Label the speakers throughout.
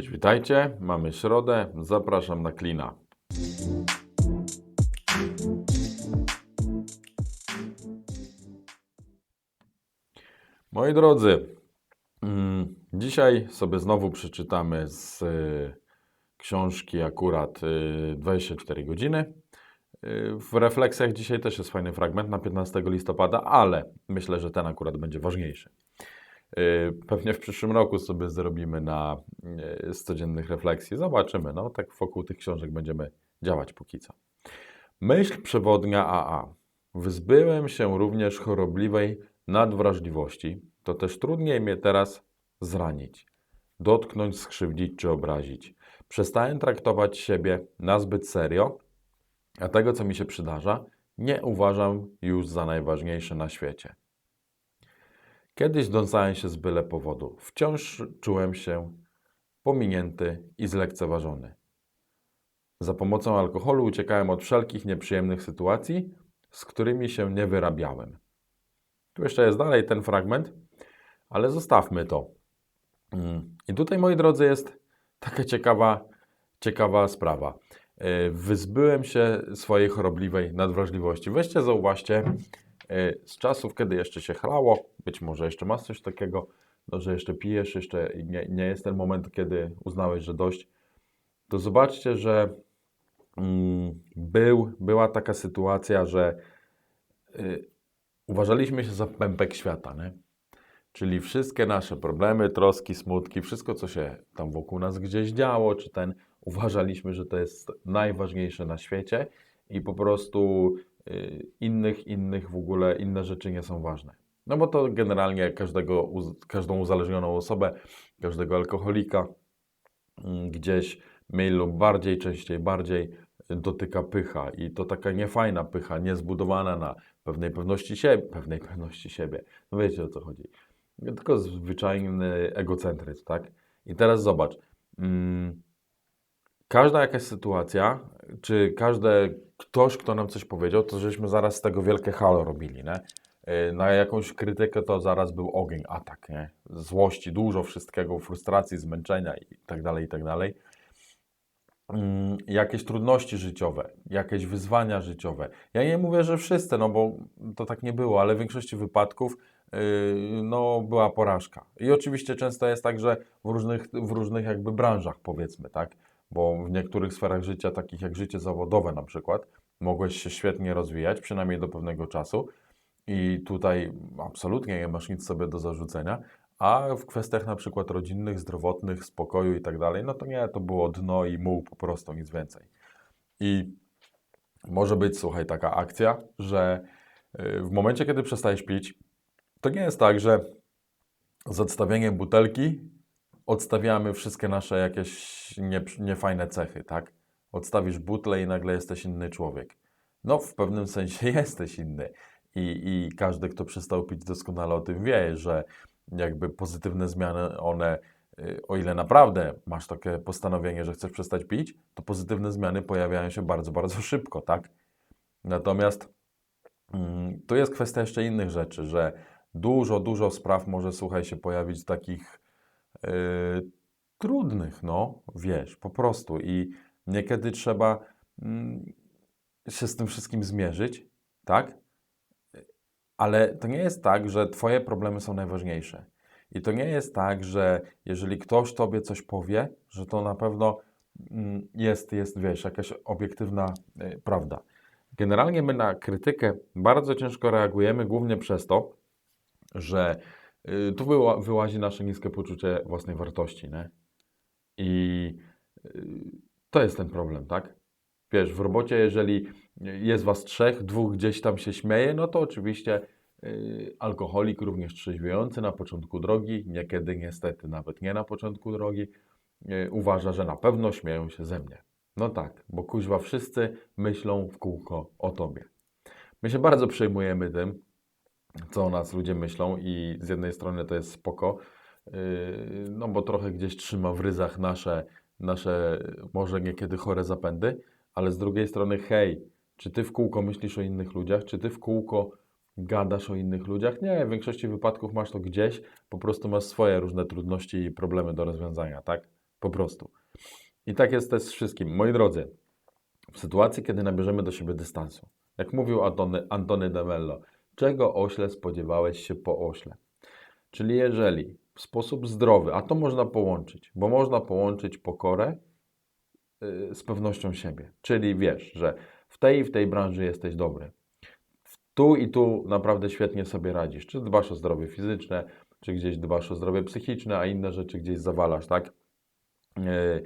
Speaker 1: Cześć, witajcie. Mamy środę. Zapraszam na klina. Moi drodzy, mm, dzisiaj sobie znowu przeczytamy z y, książki akurat y, 24 godziny. Y, W refleksjach dzisiaj też jest fajny fragment na 15 listopada, ale myślę, że ten akurat będzie ważniejszy. Y, Pewnie w przyszłym roku sobie zrobimy na y, z codziennych refleksji. Zobaczymy. No, tak wokół tych książek będziemy działać póki co. Myśl przewodnia AA. Wyzbyłem się również chorobliwej nadwrażliwości. To też trudniej mnie teraz zranić, dotknąć, skrzywdzić czy obrazić. Przestałem traktować siebie nazbyt serio, a tego, co mi się przydarza, nie uważam już za najważniejsze na świecie. Kiedyś dąsałem się z byle powodu. Wciąż czułem się pominięty i zlekceważony. Za pomocą alkoholu uciekałem od wszelkich nieprzyjemnych sytuacji, z którymi się nie wyrabiałem. Tu jeszcze jest dalej ten fragment, ale zostawmy to. Mm, I tutaj, moi drodzy, jest taka ciekawa, ciekawa sprawa. Yy, Wyzbyłem się swojej chorobliwej nadwrażliwości. Weźcie, zauważcie, z czasów, kiedy jeszcze się chlało, być może jeszcze masz coś takiego, no, że jeszcze pijesz, jeszcze nie, nie jest ten moment, kiedy uznałeś, że dość, to zobaczcie, że mm, był, była taka sytuacja, że y, uważaliśmy się za pępek świata, nie? Czyli wszystkie nasze problemy, troski, smutki, wszystko, co się tam wokół nas gdzieś działo, czy ten, uważaliśmy, że to jest najważniejsze na świecie i po prostu innych, innych w ogóle, inne rzeczy nie są ważne. No bo to generalnie każdego, każdą uzależnioną osobę, każdego alkoholika mm, gdzieś mniej lub bardziej, częściej bardziej dotyka pycha i to taka niefajna pycha, niezbudowana na pewnej pewności siebie, pewnej pewności siebie. No wiecie o co chodzi. Tylko zwyczajny egocentryzm, tak? I teraz zobacz. Mm, każda jakaś sytuacja, czy każde ktoś, kto nam coś powiedział, to żeśmy zaraz z tego wielkie halo robili, nie? Yy, Na jakąś krytykę to zaraz był ogień, atak, nie? Złości, dużo wszystkiego, frustracji, zmęczenia i tak dalej, i tak dalej. Mm, Jakieś trudności życiowe, jakieś wyzwania życiowe. Ja nie mówię, że wszyscy, no bo to tak nie było, ale w większości wypadków yy, no, była porażka. I oczywiście często jest tak, że w różnych, w różnych jakby branżach powiedzmy, tak? Bo w niektórych sferach życia, takich jak życie zawodowe na przykład, mogłeś się świetnie rozwijać, przynajmniej do pewnego czasu i tutaj absolutnie nie masz nic sobie do zarzucenia, a w kwestiach na przykład rodzinnych, zdrowotnych, spokoju i tak dalej, no to nie, to było dno i muł po prostu, nic więcej. I może być, słuchaj, taka akcja, że y, w momencie, kiedy przestajesz pić, to nie jest tak, że z odstawieniem butelki odstawiamy wszystkie nasze jakieś nie, niefajne cechy, tak? Odstawisz butlę i nagle jesteś inny człowiek. No, w pewnym sensie jesteś inny. I, I każdy, kto przestał pić, doskonale o tym wie, że jakby pozytywne zmiany, one, y, o ile naprawdę masz takie postanowienie, że chcesz przestać pić, to pozytywne zmiany pojawiają się bardzo, bardzo szybko, tak? Natomiast mm, tu jest kwestia jeszcze innych rzeczy, że dużo, dużo spraw może, słuchaj, się pojawić takich yy, trudnych, no, wiesz, po prostu. I niekiedy trzeba mm, się z tym wszystkim zmierzyć, tak? Ale to nie jest tak, że Twoje problemy są najważniejsze. I to nie jest tak, że jeżeli ktoś Tobie coś powie, że to na pewno mm, jest, jest wiesz, jakaś obiektywna y, prawda. Generalnie my na krytykę bardzo ciężko reagujemy, głównie przez to, że y, tu wyła, wyłazi nasze niskie poczucie własnej wartości, nie? I y, to jest ten problem, tak? Wiesz, w robocie, jeżeli jest was trzech, dwóch gdzieś tam się śmieje, no to oczywiście y, alkoholik, również trzeźwiejący na początku drogi, niekiedy niestety nawet nie na początku drogi, y, uważa, że na pewno śmieją się ze mnie. No tak, bo kuźwa wszyscy myślą w kółko o tobie. My się bardzo przejmujemy tym, co o nas ludzie myślą i z jednej strony to jest spoko, yy, no bo trochę gdzieś trzyma w ryzach nasze, nasze może niekiedy chore zapędy, ale z drugiej strony hej, czy ty w kółko myślisz o innych ludziach, czy ty w kółko gadasz o innych ludziach? Nie, w większości wypadków masz to gdzieś, po prostu masz swoje różne trudności i problemy do rozwiązania, tak? Po prostu. I tak jest też z wszystkim. Moi drodzy, w sytuacji, kiedy nabierzemy do siebie dystansu, jak mówił Antony, Antony de Mello, czego ośle spodziewałeś się po ośle? Czyli jeżeli w sposób zdrowy, a to można połączyć, bo można połączyć pokorę y, z pewnością siebie. Czyli wiesz, że w tej i w tej branży jesteś dobry. Tu i tu naprawdę świetnie sobie radzisz. Czy dbasz o zdrowie fizyczne, czy gdzieś dbasz o zdrowie psychiczne, a inne rzeczy gdzieś zawalasz, tak? Yy,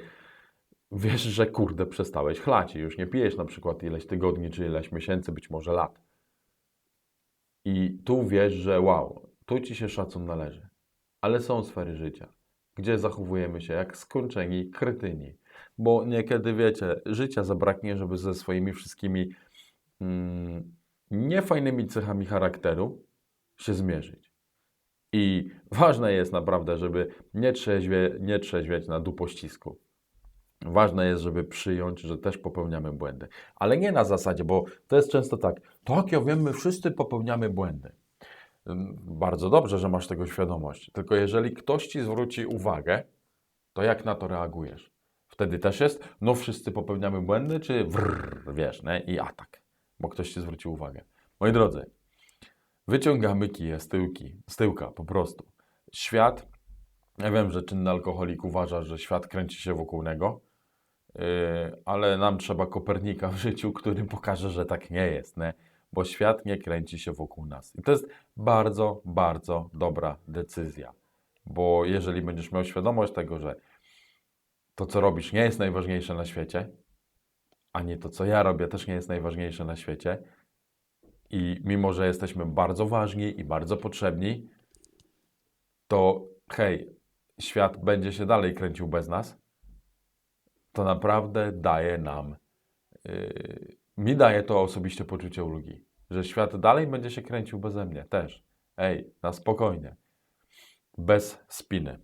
Speaker 1: wiesz, że kurde, przestałeś chlać i już nie pijesz na przykład ileś tygodni, czy ileś miesięcy, być może lat. I tu wiesz, że wow, tu ci się szacun należy. Ale są sfery życia, gdzie zachowujemy się jak skończeni kretyni. Bo niekiedy, wiecie, życia zabraknie, żeby ze swoimi wszystkimi mm, niefajnymi cechami charakteru się zmierzyć. I ważne jest naprawdę, żeby nie, trzeźwie, nie trzeźwieć na dupościsku. Ważne jest, żeby przyjąć, że też popełniamy błędy. Ale nie na zasadzie, bo to jest często tak. Tak, ja wiem, my wszyscy popełniamy błędy. Bardzo dobrze, że masz tego świadomość. Tylko jeżeli ktoś ci zwróci uwagę, to jak na to reagujesz? Wtedy też jest, no wszyscy popełniamy błędy, czy wrr, wiesz, nie? i atak, bo ktoś ci zwrócił uwagę. Moi drodzy, wyciągamy kije z tyłki, z tyłka po prostu. Świat, ja wiem, że czynny alkoholik uważa, że świat kręci się wokół niego, ale nam trzeba Kopernika w życiu, który pokaże, że tak nie jest, nie? bo świat nie kręci się wokół nas. I to jest bardzo, bardzo dobra decyzja, bo jeżeli będziesz miał świadomość tego, że to, co robisz, nie jest najważniejsze na świecie, ani to, co ja robię, też nie jest najważniejsze na świecie, i mimo, że jesteśmy bardzo ważni i bardzo potrzebni, to hej, świat będzie się dalej kręcił bez nas, to naprawdę daje nam, yy, mi daje to osobiście poczucie ulgi, że świat dalej będzie się kręcił beze mnie też. Ej, na spokojnie, bez spiny.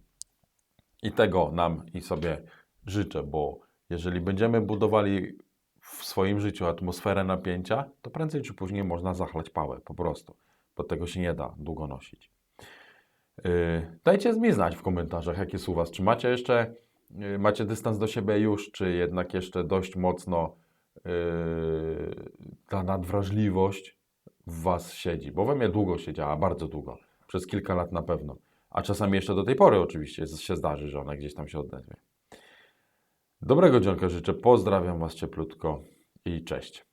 Speaker 1: I tego nam i sobie życzę, bo jeżeli będziemy budowali w swoim życiu atmosferę napięcia, to prędzej czy później można zachlać pałę, po prostu. Bo tego się nie da długo nosić. Yy, dajcie mi znać w komentarzach, jak jest u Was. Czy macie jeszcze, macie dystans do siebie już, czy jednak jeszcze dość mocno yy, ta nadwrażliwość w Was siedzi? Bo we mnie długo siedziała, bardzo długo. Przez kilka lat na pewno. A czasami jeszcze do tej pory oczywiście się zdarzy, że ona gdzieś tam się odezwie. Dobrego dzionka życzę, pozdrawiam Was cieplutko i cześć.